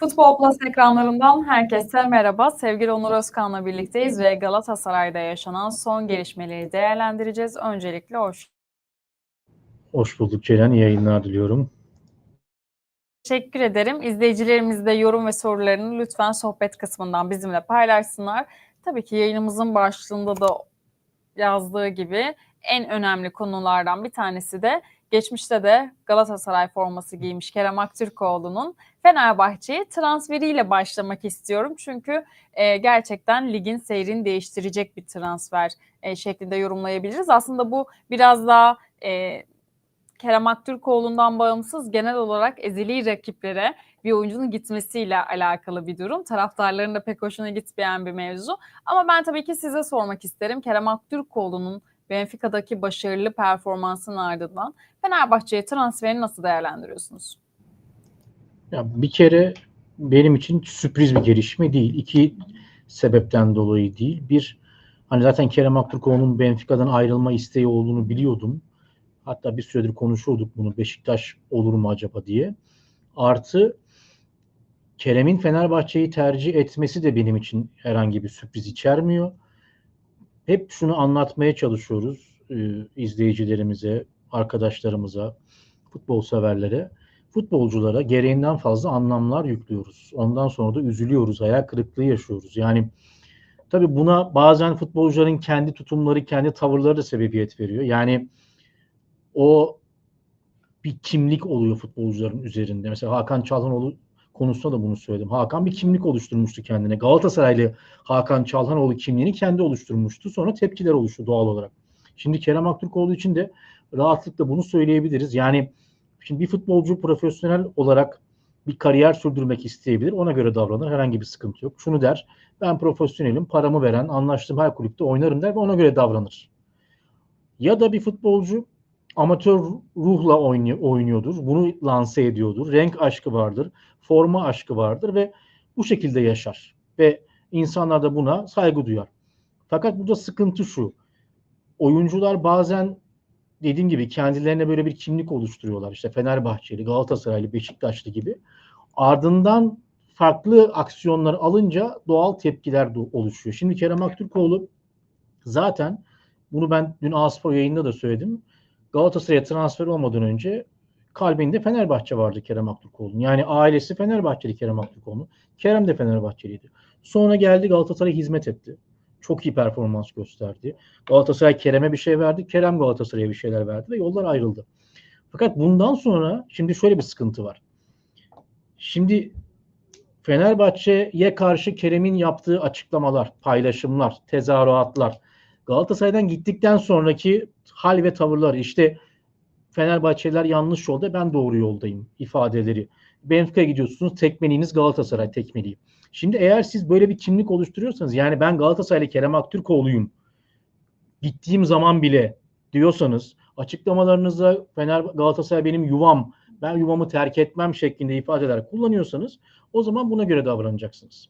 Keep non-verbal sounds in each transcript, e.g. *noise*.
Futbol Plus ekranlarından herkese merhaba. Sevgili Onur Özkan'la birlikteyiz ve Galatasaray'da yaşanan son gelişmeleri değerlendireceğiz. Öncelikle hoş Hoş bulduk Ceren. İyi yayınlar diliyorum. Teşekkür ederim. İzleyicilerimiz de yorum ve sorularını lütfen sohbet kısmından bizimle paylaşsınlar. Tabii ki yayınımızın başlığında da yazdığı gibi en önemli konulardan bir tanesi de geçmişte de Galatasaray forması giymiş Kerem Aktürkoğlu'nun Fenerbahçe'ye transferiyle başlamak istiyorum. Çünkü e, gerçekten ligin seyrini değiştirecek bir transfer e, şeklinde yorumlayabiliriz. Aslında bu biraz daha e, Kerem Aktürkoğlu'ndan bağımsız genel olarak ezeli rakiplere bir oyuncunun gitmesiyle alakalı bir durum. Taraftarların da pek hoşuna gitmeyen bir mevzu. Ama ben tabii ki size sormak isterim. Kerem Aktürkoğlu'nun Benfica'daki başarılı performansının ardından Fenerbahçe'ye transferini nasıl değerlendiriyorsunuz? Ya bir kere benim için sürpriz bir gelişme değil. İki sebepten dolayı değil. Bir, hani zaten Kerem Aktürkoğlu'nun Benfica'dan ayrılma isteği olduğunu biliyordum. Hatta bir süredir konuşuyorduk bunu Beşiktaş olur mu acaba diye. Artı Kerem'in Fenerbahçe'yi tercih etmesi de benim için herhangi bir sürpriz içermiyor. Hep şunu anlatmaya çalışıyoruz e, izleyicilerimize, arkadaşlarımıza, futbol severlere. Futbolculara gereğinden fazla anlamlar yüklüyoruz. Ondan sonra da üzülüyoruz, hayal kırıklığı yaşıyoruz. Yani tabii buna bazen futbolcuların kendi tutumları, kendi tavırları da sebebiyet veriyor. Yani o bir kimlik oluyor futbolcuların üzerinde. Mesela Hakan Çalhanoğlu konusunda da bunu söyledim. Hakan bir kimlik oluşturmuştu kendine. Galatasaraylı Hakan Çalhanoğlu kimliğini kendi oluşturmuştu. Sonra tepkiler oluştu doğal olarak. Şimdi Kerem Aktürkoğlu için de rahatlıkla bunu söyleyebiliriz. Yani şimdi bir futbolcu profesyonel olarak bir kariyer sürdürmek isteyebilir. Ona göre davranır. Herhangi bir sıkıntı yok. Şunu der. Ben profesyonelim. Paramı veren, anlaştığım her kulüpte oynarım der ve ona göre davranır. Ya da bir futbolcu amatör ruhla oynuyordur. Bunu lanse ediyordur. Renk aşkı vardır. Forma aşkı vardır ve bu şekilde yaşar. Ve insanlar da buna saygı duyar. Fakat burada sıkıntı şu. Oyuncular bazen dediğim gibi kendilerine böyle bir kimlik oluşturuyorlar. İşte Fenerbahçeli, Galatasaraylı, Beşiktaşlı gibi. Ardından farklı aksiyonlar alınca doğal tepkiler oluşuyor. Şimdi Kerem Aktürkoğlu zaten bunu ben dün Aspor yayında da söyledim. Galatasaray'a transfer olmadan önce kalbinde Fenerbahçe vardı Kerem Aktürkoğlu'nun. Yani ailesi Fenerbahçeli Kerem Aktürkoğlu. Kerem de Fenerbahçeliydi. Sonra geldi Galatasaray'a hizmet etti. Çok iyi performans gösterdi. Galatasaray Kerem'e bir şey verdi. Kerem Galatasaray'a bir şeyler verdi ve yollar ayrıldı. Fakat bundan sonra şimdi şöyle bir sıkıntı var. Şimdi Fenerbahçe'ye karşı Kerem'in yaptığı açıklamalar, paylaşımlar, tezahüratlar, Galatasaray'dan gittikten sonraki hal ve tavırlar işte Fenerbahçeliler yanlış yolda ben doğru yoldayım ifadeleri. Benfica'ya gidiyorsunuz tekmeliğiniz Galatasaray tekmeliği. Şimdi eğer siz böyle bir kimlik oluşturuyorsanız yani ben Galatasaraylı Kerem Aktürkoğlu'yum gittiğim zaman bile diyorsanız açıklamalarınızda Fener Galatasaray benim yuvam ben yuvamı terk etmem şeklinde ifadeler kullanıyorsanız o zaman buna göre davranacaksınız.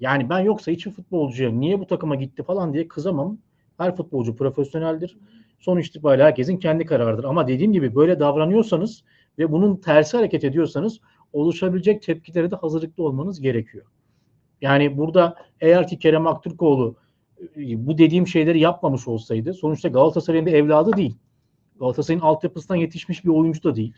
Yani ben yoksa hiç futbolcuya niye bu takıma gitti falan diye kızamam. Her futbolcu profesyoneldir. Sonuç itibariyle herkesin kendi kararıdır. Ama dediğim gibi böyle davranıyorsanız ve bunun tersi hareket ediyorsanız oluşabilecek tepkilere de hazırlıklı olmanız gerekiyor. Yani burada eğer ki Kerem Aktürkoğlu e, bu dediğim şeyleri yapmamış olsaydı sonuçta Galatasaray'ın da evladı değil. Galatasaray'ın altyapısından yetişmiş bir oyuncu da değil.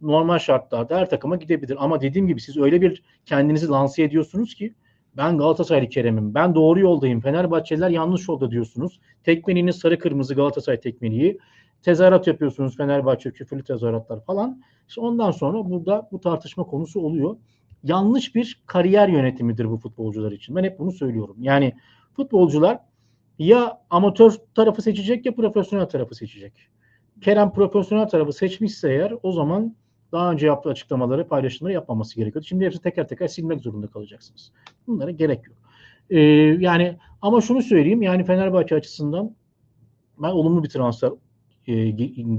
Normal şartlarda her takıma gidebilir. Ama dediğim gibi siz öyle bir kendinizi lanse ediyorsunuz ki ben Galatasaraylı Kerem'im. Ben doğru yoldayım. Fenerbahçeliler yanlış yolda diyorsunuz. Tekmeliğiniz sarı kırmızı Galatasaray tekmeliği. Tezahürat yapıyorsunuz Fenerbahçe küfürlü tezahüratlar falan. İşte ondan sonra burada bu tartışma konusu oluyor. Yanlış bir kariyer yönetimidir bu futbolcular için. Ben hep bunu söylüyorum. Yani futbolcular ya amatör tarafı seçecek ya profesyonel tarafı seçecek. Kerem profesyonel tarafı seçmişse eğer o zaman daha önce yaptığı açıklamaları, paylaşımları yapmaması gerekiyordu. Şimdi hepsi teker teker silmek zorunda kalacaksınız. Bunlara gerek yok. Ee, yani ama şunu söyleyeyim yani Fenerbahçe açısından ben olumlu bir transfer e,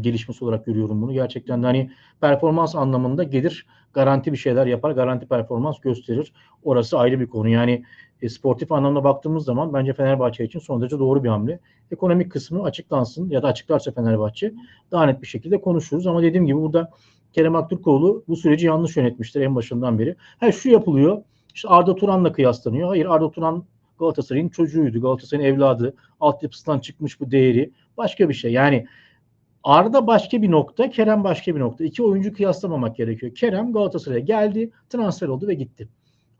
gelişmesi olarak görüyorum bunu. Gerçekten de hani performans anlamında gelir garanti bir şeyler yapar, garanti performans gösterir. Orası ayrı bir konu. Yani e, sportif anlamda baktığımız zaman bence Fenerbahçe için son derece doğru bir hamle. Ekonomik kısmı açıklansın ya da açıklarsa Fenerbahçe daha net bir şekilde konuşuruz. Ama dediğim gibi burada Kerem Aktürkoğlu bu süreci yanlış yönetmiştir en başından beri. Ha şu yapılıyor. İşte Arda Turan'la kıyaslanıyor. Hayır Arda Turan Galatasaray'ın çocuğuydu. Galatasaray'ın evladı. Altyapısından çıkmış bu değeri. Başka bir şey. Yani Arda başka bir nokta, Kerem başka bir nokta. İki oyuncu kıyaslamamak gerekiyor. Kerem Galatasaray'a geldi, transfer oldu ve gitti.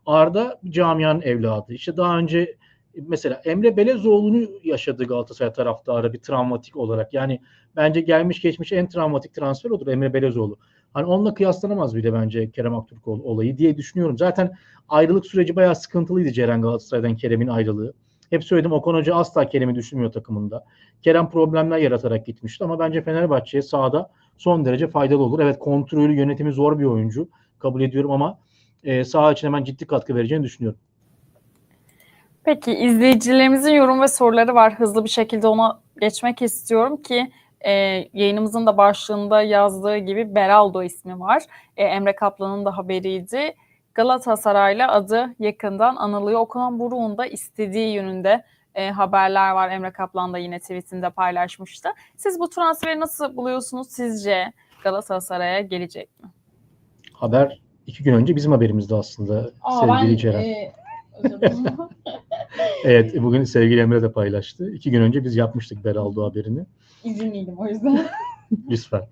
Arda camianın evladı. İşte daha önce mesela Emre Belezoğlu'nu yaşadı Galatasaray taraftarı bir travmatik olarak. Yani bence gelmiş geçmiş en travmatik transfer odur Emre Belezoğlu. Hani onunla kıyaslanamaz bile bence Kerem Aktürkoğlu olayı diye düşünüyorum. Zaten ayrılık süreci bayağı sıkıntılıydı Ceren Galatasaray'dan Kerem'in ayrılığı. Hep söyledim Okan Hoca asla Kerem'i düşünmüyor takımında. Kerem problemler yaratarak gitmişti ama bence Fenerbahçe'ye sahada son derece faydalı olur. Evet kontrolü yönetimi zor bir oyuncu kabul ediyorum ama e, saha için hemen ciddi katkı vereceğini düşünüyorum. Peki izleyicilerimizin yorum ve soruları var. Hızlı bir şekilde ona geçmek istiyorum ki e, yayınımızın da başlığında yazdığı gibi Beraldo ismi var. E, Emre Kaplan'ın da haberiydi. Galatasaray'la adı yakından anılıyor. Okan Buruk'un da istediği yönünde e, haberler var. Emre Kaplan da yine tweetinde paylaşmıştı. Siz bu transferi nasıl buluyorsunuz sizce? Galatasaray'a gelecek mi? Haber iki gün önce bizim haberimizdi aslında Aa, sevgili ben, Ceren. e, *laughs* Evet bugün sevgili Emre de paylaştı. İki gün önce biz yapmıştık Beraldo haberini. İzinliydim o yüzden. *laughs* Lütfen.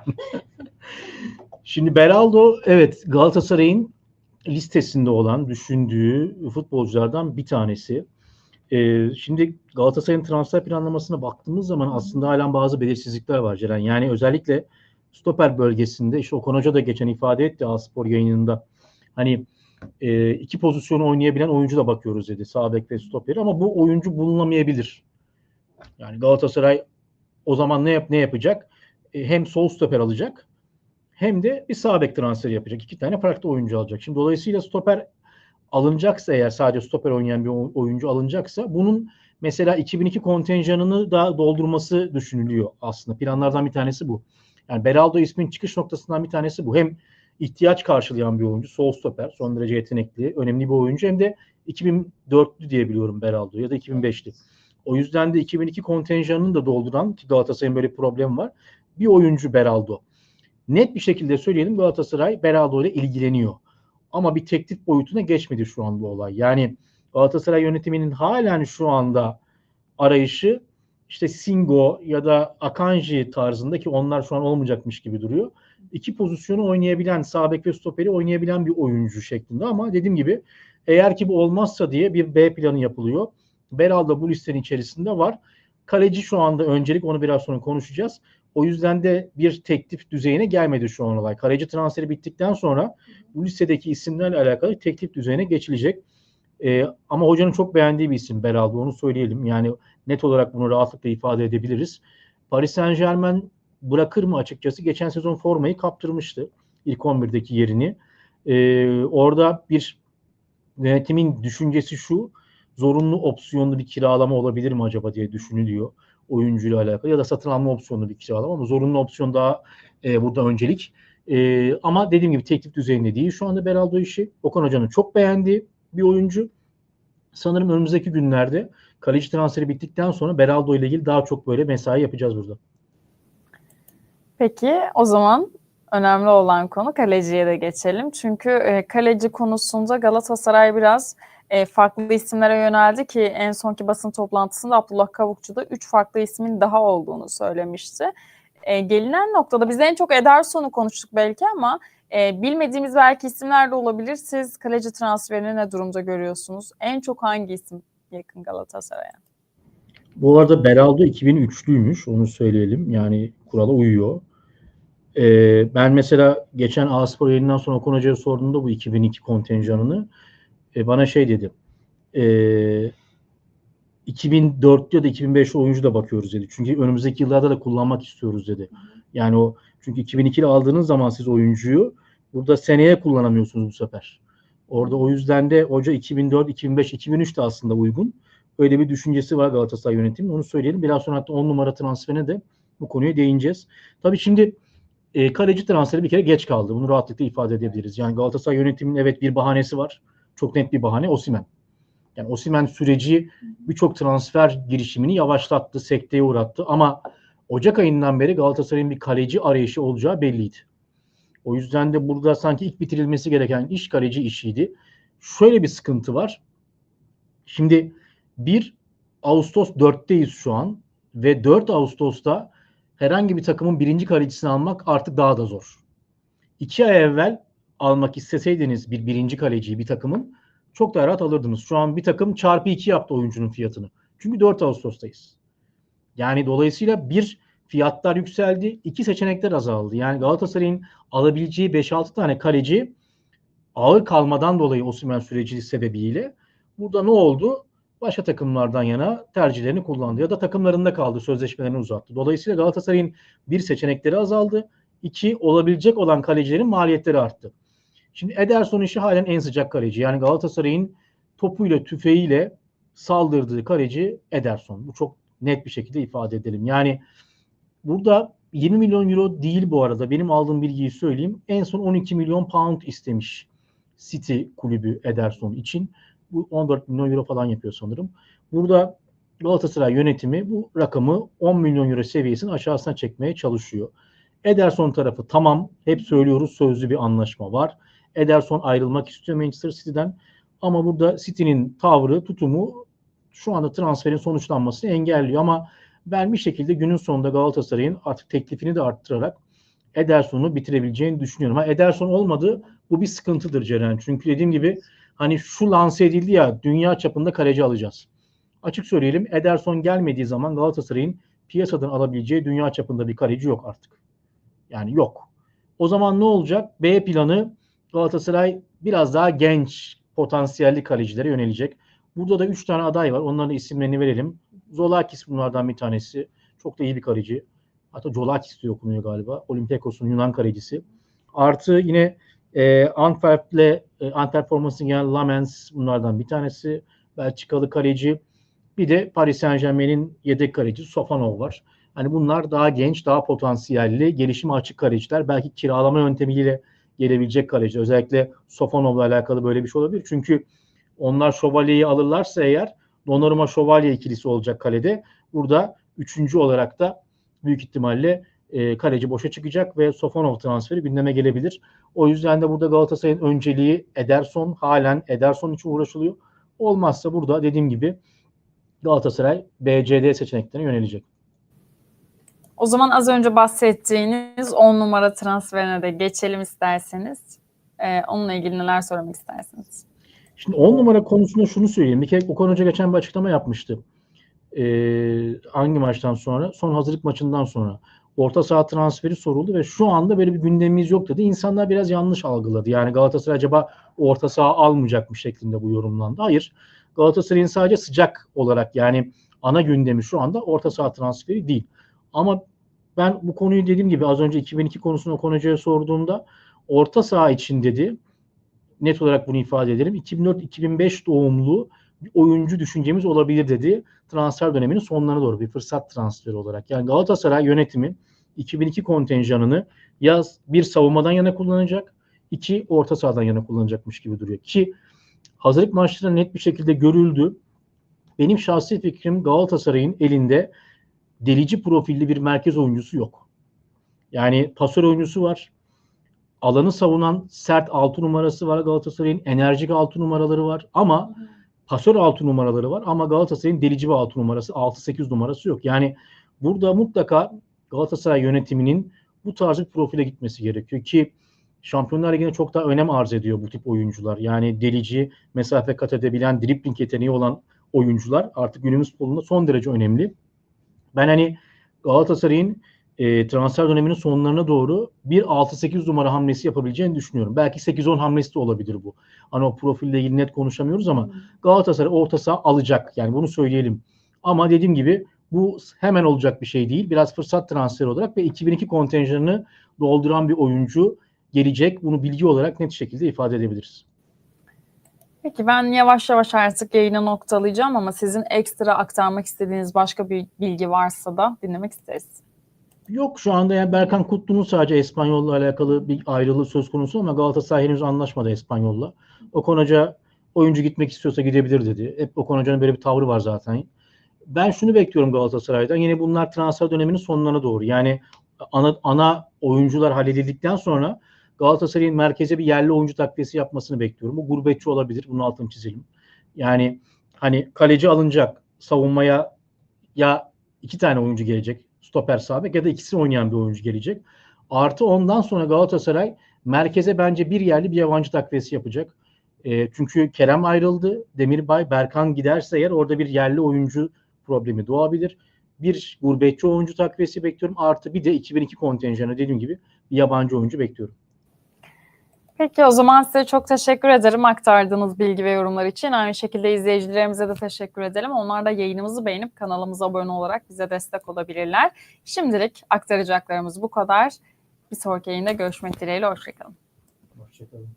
Şimdi Beraldo evet Galatasaray'ın listesinde olan düşündüğü futbolculardan bir tanesi. Ee, şimdi Galatasaray'ın transfer planlamasına baktığımız zaman aslında halen bazı belirsizlikler var Ceren. Yani özellikle stoper bölgesinde işte Okan Hoca da geçen ifade etti A-Spor yayınında. Hani e, iki pozisyonu oynayabilen oyuncu da bakıyoruz dedi. Sağ bek ve stoperi ama bu oyuncu bulunamayabilir. Yani Galatasaray o zaman ne yap ne yapacak? E, hem sol stoper alacak hem de bir sağ bek transferi yapacak. İki tane farklı oyuncu alacak. Şimdi dolayısıyla stoper alınacaksa eğer sadece stoper oynayan bir oyuncu alınacaksa bunun mesela 2002 kontenjanını da doldurması düşünülüyor aslında. Planlardan bir tanesi bu. Yani Beraldo ismin çıkış noktasından bir tanesi bu. Hem ihtiyaç karşılayan bir oyuncu, sol stoper, son derece yetenekli, önemli bir oyuncu hem de 2004'lü diye biliyorum Beraldo ya da 2005'li. O yüzden de 2002 kontenjanını da dolduran ki Galatasaray'ın böyle bir problemi var. Bir oyuncu Beraldo. Net bir şekilde söyleyelim Galatasaray Beraldo ile ilgileniyor. Ama bir teklif boyutuna geçmedi şu an bu olay. Yani Galatasaray yönetiminin halen şu anda arayışı işte Singo ya da Akanji tarzında ki onlar şu an olmayacakmış gibi duruyor. İki pozisyonu oynayabilen, sağ bek ve stoperi oynayabilen bir oyuncu şeklinde ama dediğim gibi eğer ki bu olmazsa diye bir B planı yapılıyor. Beraldo bu listenin içerisinde var. Kaleci şu anda öncelik onu biraz sonra konuşacağız. O yüzden de bir teklif düzeyine gelmedi şu an olay. Kaleci transferi bittikten sonra bu listedeki isimlerle alakalı teklif düzeyine geçilecek. Ee, ama hocanın çok beğendiği bir isim Beraldo onu söyleyelim. Yani net olarak bunu rahatlıkla ifade edebiliriz. Paris Saint Germain bırakır mı açıkçası? Geçen sezon formayı kaptırmıştı. İlk 11'deki yerini. Ee, orada bir yönetimin düşüncesi şu zorunlu opsiyonlu bir kiralama olabilir mi acaba diye düşünülüyor oyuncuyla alakalı ya da satın alma opsiyonlu bir kiralama ama zorunlu opsiyon daha e, burada öncelik. E, ama dediğim gibi teklif düzeyinde değil şu anda Beraldo işi. Okan Hoca'nın çok beğendiği bir oyuncu. Sanırım önümüzdeki günlerde kaleci transferi bittikten sonra Beraldo ile ilgili daha çok böyle mesai yapacağız burada. Peki o zaman önemli olan konu kaleciye de geçelim. Çünkü e, kaleci konusunda Galatasaray biraz e, farklı isimlere yöneldi ki en sonki basın toplantısında Abdullah Kavukçu da 3 farklı ismin daha olduğunu söylemişti. E, gelinen noktada biz en çok Ederson'u konuştuk belki ama e, bilmediğimiz belki isimler de olabilir. Siz kaleci transferini ne durumda görüyorsunuz? En çok hangi isim yakın Galatasaray'a? Bu arada Beraldo 2003'lüymüş onu söyleyelim. Yani kurala uyuyor. Ee, ben mesela geçen A-Spor yayından sonra Okan Hoca'ya sorduğumda bu 2002 kontenjanını e, bana şey dedi. E, 2004 ya da 2005 oyuncu da bakıyoruz dedi. Çünkü önümüzdeki yıllarda da kullanmak istiyoruz dedi. Yani o çünkü 2002'de aldığınız zaman siz oyuncuyu burada seneye kullanamıyorsunuz bu sefer. Orada o yüzden de hoca 2004, 2005, 2003 de aslında uygun. Öyle bir düşüncesi var Galatasaray yönetimi. Onu söyleyelim. Biraz sonra hatta 10 numara transferine de bu konuya değineceğiz. Tabii şimdi e, kaleci transferi bir kere geç kaldı. Bunu rahatlıkla ifade edebiliriz. Yani Galatasaray yönetiminin evet bir bahanesi var. Çok net bir bahane Osimen. Yani Osimen süreci birçok transfer girişimini yavaşlattı, sekteye uğrattı ama Ocak ayından beri Galatasaray'ın bir kaleci arayışı olacağı belliydi. O yüzden de burada sanki ilk bitirilmesi gereken iş kaleci işiydi. Şöyle bir sıkıntı var. Şimdi 1 Ağustos 4'teyiz şu an ve 4 Ağustos'ta herhangi bir takımın birinci kalecisini almak artık daha da zor. 2 ay evvel almak isteseydiniz bir birinci kaleciyi bir takımın çok daha rahat alırdınız. Şu an bir takım çarpı 2 yaptı oyuncunun fiyatını. Çünkü 4 Ağustos'tayız. Yani dolayısıyla bir fiyatlar yükseldi, iki seçenekler azaldı. Yani Galatasaray'ın alabileceği 5-6 tane kaleci ağır kalmadan dolayı Osimhen süreci sebebiyle burada ne oldu? Başka takımlardan yana tercihlerini kullandı ya da takımlarında kaldı, sözleşmelerini uzattı. Dolayısıyla Galatasaray'ın bir seçenekleri azaldı, iki olabilecek olan kalecilerin maliyetleri arttı. Şimdi Ederson işi halen en sıcak kaleci. Yani Galatasaray'ın topuyla tüfeğiyle saldırdığı kaleci Ederson. Bu çok net bir şekilde ifade edelim. Yani burada 20 milyon euro değil bu arada. Benim aldığım bilgiyi söyleyeyim. En son 12 milyon pound istemiş City kulübü Ederson için. Bu 14 milyon euro falan yapıyor sanırım. Burada Galatasaray yönetimi bu rakamı 10 milyon euro seviyesinin aşağısına çekmeye çalışıyor. Ederson tarafı tamam. Hep söylüyoruz sözlü bir anlaşma var. Ederson ayrılmak istiyor Manchester City'den. Ama burada City'nin tavrı, tutumu şu anda transferin sonuçlanmasını engelliyor. Ama ben bir şekilde günün sonunda Galatasaray'ın artık teklifini de arttırarak Ederson'u bitirebileceğini düşünüyorum. Ha Ederson olmadı bu bir sıkıntıdır Ceren. Çünkü dediğim gibi hani şu lanse edildi ya dünya çapında kaleci alacağız. Açık söyleyelim Ederson gelmediği zaman Galatasaray'ın piyasadan alabileceği dünya çapında bir kaleci yok artık. Yani yok. O zaman ne olacak? B planı Galatasaray biraz daha genç potansiyelli kalecilere yönelecek. Burada da 3 tane aday var. Onların isimlerini verelim. Zolakis bunlardan bir tanesi. Çok da iyi bir kaleci. Hatta Jolakis diye okunuyor galiba. Olympiakos'un Yunan kalecisi. Artı yine e, Antwerp'le e, Antwerp formasını giyen Lamens bunlardan bir tanesi. Belçikalı kaleci. Bir de Paris Saint Germain'in yedek kalecisi Sofanov var. Hani bunlar daha genç, daha potansiyelli, gelişime açık kaleciler. Belki kiralama yöntemiyle gelebilecek kaleci. Özellikle Sofanov'la alakalı böyle bir şey olabilir. Çünkü onlar şövalyeyi alırlarsa eğer Donnarumma şövalye ikilisi olacak kalede. Burada üçüncü olarak da büyük ihtimalle e, kaleci boşa çıkacak ve Sofonov transferi gündeme gelebilir. O yüzden de burada Galatasaray'ın önceliği Ederson. Halen Ederson için uğraşılıyor. Olmazsa burada dediğim gibi Galatasaray BCD seçeneklerine yönelecek. O zaman az önce bahsettiğiniz 10 numara transferine de geçelim isterseniz. Ee, onunla ilgili neler söylemek istersiniz? Şimdi 10 numara konusunda şunu söyleyeyim. Bir kere Okan Hoca geçen bir açıklama yapmıştı. Ee, hangi maçtan sonra? Son hazırlık maçından sonra. Orta saha transferi soruldu ve şu anda böyle bir gündemimiz yok dedi. İnsanlar biraz yanlış algıladı. Yani Galatasaray acaba orta saha almayacakmış şeklinde bu yorumlandı. Hayır. Galatasaray'ın sadece sıcak olarak yani ana gündemi şu anda orta saha transferi değil. Ama ben bu konuyu dediğim gibi az önce 2002 konusunu Okan Hoca'ya sorduğumda orta saha için dedi net olarak bunu ifade edelim. 2004-2005 doğumlu oyuncu düşüncemiz olabilir dedi. Transfer döneminin sonlarına doğru bir fırsat transferi olarak. Yani Galatasaray yönetimi 2002 kontenjanını yaz bir savunmadan yana kullanacak, iki orta sahadan yana kullanacakmış gibi duruyor. Ki hazırlık maçlarında net bir şekilde görüldü. Benim şahsi fikrim Galatasaray'ın elinde delici profilli bir merkez oyuncusu yok. Yani pasör oyuncusu var. Alanı savunan sert 6 numarası var Galatasaray'ın. Enerjik 6 numaraları var. Ama pasör 6 numaraları var. Ama Galatasaray'ın delici bir 6 numarası 6-8 numarası yok. Yani burada mutlaka Galatasaray yönetiminin bu tarz bir profile gitmesi gerekiyor ki Şampiyonlar Ligi'ne çok daha önem arz ediyor bu tip oyuncular. Yani delici, mesafe kat edebilen, dribling yeteneği olan oyuncular artık günümüz futbolunda son derece önemli. Ben hani Galatasaray'ın e, transfer döneminin sonlarına doğru bir 6-8 numara hamlesi yapabileceğini düşünüyorum. Belki 8-10 hamlesi de olabilir bu. Hani o profille ilgili net konuşamıyoruz ama Galatasaray orta saha alacak. Yani bunu söyleyelim. Ama dediğim gibi bu hemen olacak bir şey değil. Biraz fırsat transferi olarak ve 2002 kontenjanını dolduran bir oyuncu gelecek. Bunu bilgi olarak net şekilde ifade edebiliriz. Peki ben yavaş yavaş artık yayını noktalayacağım ama sizin ekstra aktarmak istediğiniz başka bir bilgi varsa da dinlemek isteriz. Yok şu anda yani Berkan Kutlu'nun sadece Espanyol'la alakalı bir ayrılığı söz konusu ama Galatasaray henüz anlaşmadı Espanyol'la. Okan Hoca oyuncu gitmek istiyorsa gidebilir dedi. Hep Okan Hoca'nın böyle bir tavrı var zaten. Ben şunu bekliyorum Galatasaray'dan. Yine bunlar transfer döneminin sonlarına doğru. Yani ana, ana oyuncular halledildikten sonra Galatasaray'ın merkeze bir yerli oyuncu takviyesi yapmasını bekliyorum. Bu gurbetçi olabilir. Bunun altını çizelim. Yani hani kaleci alınacak. Savunmaya ya iki tane oyuncu gelecek. Stoper sağ ya da ikisi oynayan bir oyuncu gelecek. Artı ondan sonra Galatasaray merkeze bence bir yerli bir yabancı takviyesi yapacak. E, çünkü Kerem ayrıldı. Demirbay, Berkan giderse eğer orada bir yerli oyuncu problemi doğabilir. Bir gurbetçi oyuncu takviyesi bekliyorum. Artı bir de 2002 kontenjanı dediğim gibi bir yabancı oyuncu bekliyorum. Peki o zaman size çok teşekkür ederim aktardığınız bilgi ve yorumlar için. Aynı şekilde izleyicilerimize de teşekkür edelim. Onlar da yayınımızı beğenip kanalımıza abone olarak bize destek olabilirler. Şimdilik aktaracaklarımız bu kadar. Bir sonraki yayında görüşmek dileğiyle. Hoşçakalın. Hoşçakalın.